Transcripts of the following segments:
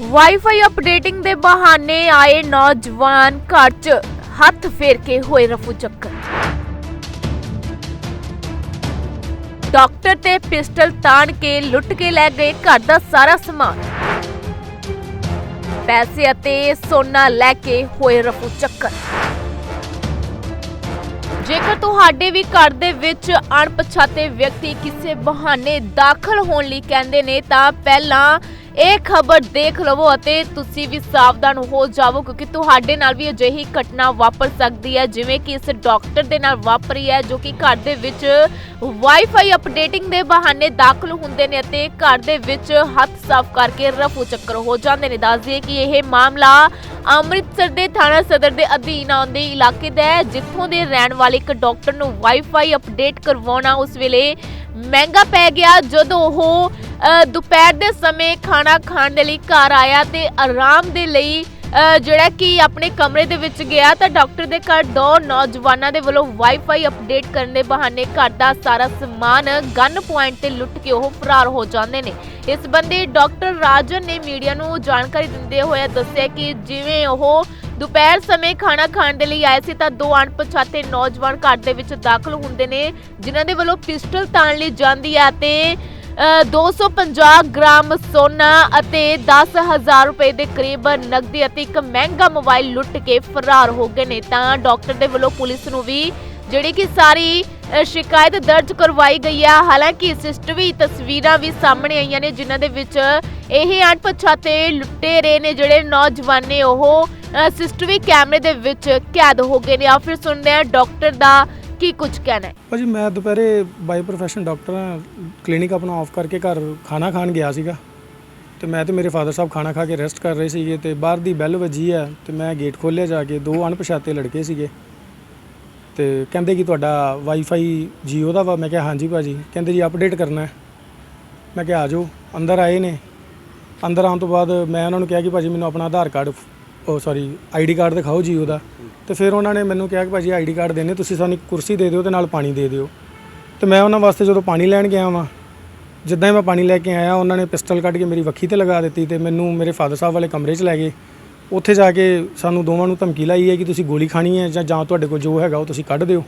Wifi updating ਦੇ ਬਹਾਨੇ ਆਏ ਨੌਜਵਾਨ ਘਰ 'ਚ ਹੱਥ ਫੇਰ ਕੇ ਹੋਏ ਰਫੂ ਚੱਕਰ। ਡਾਕਟਰ ਤੇ ਪਿਸਟਲ ਤਾਣ ਕੇ ਲੁੱਟ ਕੇ ਲੈ ਗਏ ਘਰ ਦਾ ਸਾਰਾ ਸਮਾਨ। ਪੈਸੇ ਅਤੇ ਸੋਨਾ ਲੈ ਕੇ ਹੋਏ ਰਫੂ ਚੱਕਰ। ਜੇਕਰ ਤੁਹਾਡੇ ਵੀ ਘਰ ਦੇ ਵਿੱਚ ਅਣਪਛਾਤੇ ਵਿਅਕਤੀ ਕਿਸੇ ਬਹਾਨੇ ਦਾਖਲ ਹੋਣ ਲਈ ਕਹਿੰਦੇ ਨੇ, ਤਾਂ ਪਹਿਲਾਂ ਇਹ ਖਬਰ ਦੇਖ ਲਵੋ ਅਤੇ ਤੁਸੀਂ ਵੀ ਸਾਵਧਾਨ ਹੋ ਜਾਵੋ, ਕਿਉਂਕਿ ਤੁਹਾਡੇ ਨਾਲ ਵੀ ਅਜਿਹੀ ਘਟਨਾ ਵਾਪਰ ਸਕਦੀ ਹੈ, ਜਿਵੇਂ ਕਿ ਇਸ ਡਾਕਟਰ ਦੇ ਨਾਲ ਵਾਪਰੀ ਹੈ, ਜੋ ਕਿ ਘਰ ਦੇ ਵਿੱਚ ਵਾਈਫਾਈ ਅਪਡੇਟਿੰਗ ਦੇ ਬਹਾਨੇ ਦਾਖਲ ਹੁੰਦੇ ਨੇ ਅਤੇ ਘਰ ਦੇ ਵਿੱਚ ਹੱਥ ਸਾਫ਼ ਕਰਕੇ ਰਫੂ ਚੱਕਰ ਹੋ ਜਾਂਦੇ ਨੇ। ਦੱਸ ਦਈਏ ਕਿ ਇਹ ਮਾਮਲਾ ਅੰਮ੍ਰਿਤਸਰ ਦੇ ਥਾਣਾ ਸਦਰ ਦੇ ਅਧੀਨ ਆਉਂਦੇ ਇਲਾਕੇ ਦਾ ਹੈ, ਜਿੱਥੋਂ ਦੇ ਰਹਿਣ ਵਾਲੇ ਇੱਕ ਡਾਕਟਰ ਨੂੰ ਵਾਈਫਾਈ ਅਪਡੇਟ ਕਰਵਾਉਣਾ ਉਸ ਵੇਲੇ ਮਹਿੰਗਾ ਪੈ ਗਿਆ, ਜਦੋਂ ਉਹ ਦੁਪਹਿਰ ਦੇ ਸਮੇਂ ਖਾਣਾ ਖਾਣ ਦੇ ਲਈ ਘਰ ਆਇਆ ਤੇ ਆਰਾਮ ਦੇ ਲਈ ਜਿਹੜਾ ਕਿ ਆਪਣੇ ਕਮਰੇ ਦੇ ਵਿੱਚ ਗਿਆ ਤਾਂ ਡਾਕਟਰ ਦੇ ਘਰ ਦੋ ਨੌਜਵਾਨਾਂ ਦੇ ਵੱਲੋਂ ਵਾਈਫਾਈ ਅਪਡੇਟ ਕਰਨ ਦੇ ਬਹਾਨੇ ਘਰ ਦਾ ਸਾਰਾ ਸਮਾਨ ਗਨ ਪੁਆਇੰਟ ਤੇ ਲੁੱਟ ਕੇ ਉਹ ਫਰਾਰ ਹੋ ਜਾਂਦੇ ਨੇ। ਇਸ ਸੰਬੰਧੀ ਡਾਕਟਰ ਰਾਜਨ ਨੇ ਮੀਡੀਆ ਨੂੰ ਜਾਣਕਾਰੀ ਦਿੰਦੇ ਹੋਏ ਦੱਸਿਆ ਕਿ ਜਿਵੇਂ ਉਹ ਦੁਪਹਿਰ ਸਮੇਂ ਖਾਣਾ ਖਾਣ ਦੇ ਲਈ ਆਏ ਸੀ ਤਾਂ ਦੋ ਅਣਪਛਾਤੇ ਨੌਜਵਾਨ ਘਰ ਦੇ ਵਿੱਚ ਦਾਖਲ ਹੁੰਦੇ ਨੇ, ਜਿਨ੍ਹਾਂ ਦੇ ਵੱਲੋਂ ਪਿਸਟਲ ਤਾਣ ਲਈ ਜਾਂਦੀ ਹੈ ਤੇ 250 ਗ੍ਰਾਮ ਸੋਨਾ ਅਤੇ 10000 ਰੁਪਏ ਦੇ ਕਰੀਬ ਨਕਦੀ ਅਤੇ ਇੱਕ ਮਹਿੰਗਾ ਮੋਬਾਈਲ ਲੁੱਟ ਕੇ ਫਰਾਰ ਹੋ ਗਏ ਨੇ। ਤਾਂ ਡਾਕਟਰ ਦੇ ਵੱਲੋਂ ਪੁਲਿਸ ਨੂੰ ਵੀ ਜਿਹੜੀ ਕਿ ਸਾਰੀ ਸ਼ਿਕਾਇਤ ਦਰਜ ਕਰਵਾਈ ਗਈ ਹੈ ਹਾਲਾਂਕਿ ਸਿਸਟਵੀ ਤਸਵੀਰਾਂ ਵੀ ਸਾਹਮਣੇ ਆਈਆਂ ਨੇ, ਜਿਨ੍ਹਾਂ ਦੇ ਵਿੱਚ ਇਹ ਅਣਪਛਾਤੇ ਲੁਟੇਰੇ ਨੇ ਜਿਹੜੇ ਨੌਜਵਾਨ ਨੇ ਉਹ ਸਿਸਟਵੀ ਕੈਮਰੇ ਦੇ ਵਿੱਚ ਕੈਦ ਹੋ ਗਏ ਨੇ। ਆ ਫਿਰ ਸੁਣਦੇ ਹਾਂ ਡਾਕਟਰ ਦਾ ਕੀ ਕੁਝ ਕਹਿਣਾ ਹੈ? ਭਾਜੀ, ਮੈਂ ਦੁਪਹਿਰੇ ਬਾਈ ਪ੍ਰੋਫੈਸ਼ਨ ਡਾਕਟਰ ਹਾਂ ਕਲੀਨਿਕ ਆਪਣਾ ਆਫ ਕਰਕੇ ਘਰ ਖਾਣਾ ਖਾਣ ਗਿਆ ਸੀਗਾ। ਤੇ ਮੈਂ ਤੇ ਮੇਰੇ ਫਾਦਰ ਸਾਹਿਬ ਖਾਣਾ ਖਾ ਕੇ ਰੈਸਟ ਕਰ ਰਹੇ ਸੀਗੇ ਤੇ ਬਾਹਰ ਦੀ ਬੈਲ ਵੱਜੀ ਆ ਤੇ ਮੈਂ ਗੇਟ ਖੋਲ੍ਹਿਆ ਜਾ ਕੇ, ਦੋ ਅਣਪਛਾਤੇ ਲੜਕੇ ਸੀਗੇ। ਤੇ ਕਹਿੰਦੇ ਕਿ ਤੁਹਾਡਾ ਵਾਈਫਾਈ ਜੀਓ ਦਾ ਵਾ, ਮੈਂ ਕਿਹਾ ਹਾਂਜੀ ਭਾਜੀ, ਕਹਿੰਦੇ ਜੀ ਅਪਡੇਟ ਕਰਨਾ ਹੈ। ਮੈਂ ਕਿਹਾ ਆ ਜਾਓ, ਅੰਦਰ ਆਏ ਨੇ। ਅੰਦਰ ਆਉਣ ਤੋਂ ਬਾਅਦ ਮੈਂ ਉਹਨਾਂ ਨੂੰ ਕਿਹਾ ਕਿ ਭਾਜੀ ਮੈਨੂੰ ਆਪਣਾ ਆਧਾਰ ਕਾਰਡ ਉਹ ਸੌਰੀ ਆਈਡੀ ਕਾਰਡ ਦਿਖਾਓ ਜੀਓ ਦਾ। ਤੇ ਫਿਰ ਉਹਨਾਂ ਨੇ ਮੈਨੂੰ ਕਿਹਾ ਕਿ ਭਾਜੀ ਆਈਡੀ ਕਾਰਡ ਦੇਣੇ, ਤੁਸੀਂ ਸਾਨੂੰ ਇੱਕ ਕੁਰਸੀ ਦੇ ਦਿਓ ਤੇ ਨਾਲ ਪਾਣੀ ਦੇ ਦਿਓ। ਤੇ ਮੈਂ ਉਹਨਾਂ ਵਾਸਤੇ ਜਦੋਂ ਪਾਣੀ ਲੈਣ ਗਿਆ ਵਾਂ, ਜਿੱਦਾਂ ਹੀ ਮੈਂ ਪਾਣੀ ਲੈ ਕੇ ਆਇਆ, ਉਹਨਾਂ ਨੇ ਪਿਸਟਲ ਕੱਢ ਕੇ ਮੇਰੀ ਵੱਖੀ ਤੇ ਲਗਾ ਦਿੱਤੀ ਤੇ ਮੈਨੂੰ ਮੇਰੇ ਫਾਦਰ ਸਾਹਿਬ ਵਾਲੇ ਕਮਰੇ 'ਚ ਲੈ ਗਏ। ਉੱਥੇ ਜਾ ਕੇ ਸਾਨੂੰ ਦੋਵਾਂ ਨੂੰ ਧਮਕੀ ਲਾਈ ਹੈ ਕਿ ਤੁਸੀਂ ਗੋਲੀ ਖਾਣੀ ਹੈ ਜਾਂ ਜਾਂ ਤੁਹਾਡੇ ਕੋਲ ਜੋ ਹੈਗਾ ਉਹ ਤੁਸੀਂ ਕੱਢ ਦਿਓ।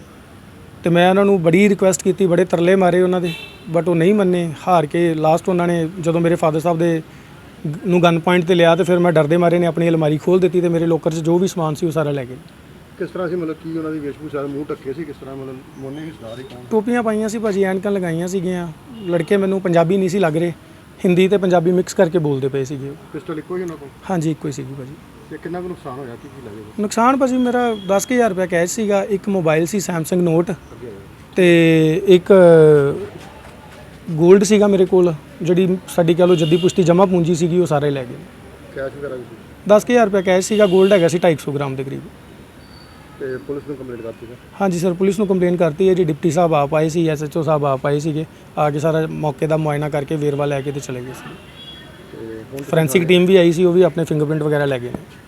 ਤੇ ਮੈਂ ਉਹਨਾਂ ਨੂੰ ਬੜੀ ਰਿਕੁਐਸਟ ਕੀਤੀ, ਬੜੇ ਤਰਲੇ ਮਾਰੇ ਉਹਨਾਂ ਦੇ ਬਟ ਉਹ ਨਹੀਂ ਮੰਨੇ। ਹਾਰ ਕੇ ਲਾਸਟ ਉਹਨਾਂ ਨੇ ਜਦੋਂ ਮੇਰੇ ਫਾਦਰ ਸਾਹਿਬ ਦੇ ਨੂੰ ਗਨ ਪੁਆਇੰਟ ਤੇ ਲਿਆ ਤੇ ਫਿਰ ਮੈਂ ਡਰਦੇ ਮਾਰੇ ਨੇ ਆਪਣੀ ਅਲਮਾਰੀ ਖੋਲ ਦਿੱਤੀ ਤੇ ਮੇਰੇ ਲੋਕਰ 'ਚ ਜੋ ਵੀ ਸਮਾਨ ਸੀ ਉਹ ਸਾਰਾ ਲੈ ਗਏ। ਕਿਸ ਤਰ੍ਹਾਂ ਸੀ ਮਤਲਬ ਕੀ ਉਹਨਾਂ ਦੀ ਵੇਸ਼ਭੂਸ਼ਾ? ਮੂੰਹ ਢੱਕੇ ਸੀ ਕਿਸ ਤਰ੍ਹਾਂ? ਮਤਲਬ ਮੋਨੇ ਹੀ ਸਰਦਾਰ ਹੀ ਕੌਣ ਟੋਪੀਆਂ ਪਾਈਆਂ ਸੀ ਭਾਜੀ ਐਨਕਾਂ ਲਗਾਈਆਂ ਸੀਗੀਆਂ। ਲੜਕੇ ਮੈਨੂੰ ਪੰਜਾਬੀ ਨਹੀਂ ਸੀ ਲੱਗ ਰਹੇ। ਹਿੰਦੀ ਤੇ ਪੰਜਾਬੀ ਮਿਕਸ ਕਰਕੇ ਬੋਲਦੇ ਪਏ ਸੀਗੇ। ਉਹ। ਪਿਸਟਲ ਇੱਕੋ ਹੀ ਉਹਨਾਂ ਕੋਲ? ਹਾਂਜੀ ਇੱਕੋ ਹੀ ਸੀਗੀ ਭਾਜੀ। ਤੇ ਕਿੰਨਾ ਕੁ ਨੁਕਸਾਨ ਹੋਇਆ? ਕੀ ਕੀ ਲੱਗੇਗਾ ਨੁਕਸਾਨ ਭਾਜੀ ਮੇਰਾ 10000 ਰੁਪਏ ਕੈਸ਼ ਸੀਗਾ ਇੱਕ ਮੋਬਾਈਲ ਸੀ Samsung Note ਅੱਗੇ। ਤੇ ਇੱਕ 골ਡ ਸੀਗਾ ਮੇਰੇ ਕੋਲ ਜਿਹੜੀ ਸਾਡੀ ਕਹ ਲਓ ਜੱਦੀ ਪੁਸ਼ਤੀ ਜਮਾ ਪੂੰਜੀ ਸੀਗੀ ਉਹ ਸਾਰੇ ਲੈ ਗਏ। ਕੈਸ਼ ਵਗੈਰਾ ਵੀ ਸੀ? 10000 ਰੁਪਏ ਕੈਸ਼ ਸੀਗਾ 골ਡ ਹੈਗਾ ਸੀ 250 ਗ੍ਰਾਮ ਦੇ ਕਰੀਬ। ਤੇ ਪੁਲਿਸ ਨੂੰ ਕੰਪਲੇਂਟ ਕਰਤੀ ਹੈ ਹਾਂਜੀ ਸਰ ਪੁਲਿਸ ਨੂੰ ਕੰਪਲੇਨ ਕਰਤੀ ਹੈ ਜੀ ਡਿਪਟੀ ਸਾਹਿਬ ਆਪ ਆਏ ਸੀ ਐਸਐਚਓ ਸਾਹਿਬ ਆਪ ਆਏ ਸੀਗੇ ਆ ਕੇ ਸਾਰਾ ਮੌਕੇ ਦਾ ਮੁਆਇਨਾ ਕਰਕੇ ਵੇਰਵਾ ਲੈ ਕੇ ਤੇ ਚਲੇ ਗਏ ਸੀ। ਤੇ ਹੁਣ ਫੋਰੈਂਸਿਕ ਟੀਮ ਵੀ ਆਈ ਸੀ ਉਹ ਵੀ ਆਪਣੇ ਫਿੰਗਰਪ੍ਰਿੰਟ ਵਗੈਰਾ ਲੈ ਗਏ ਨੇ।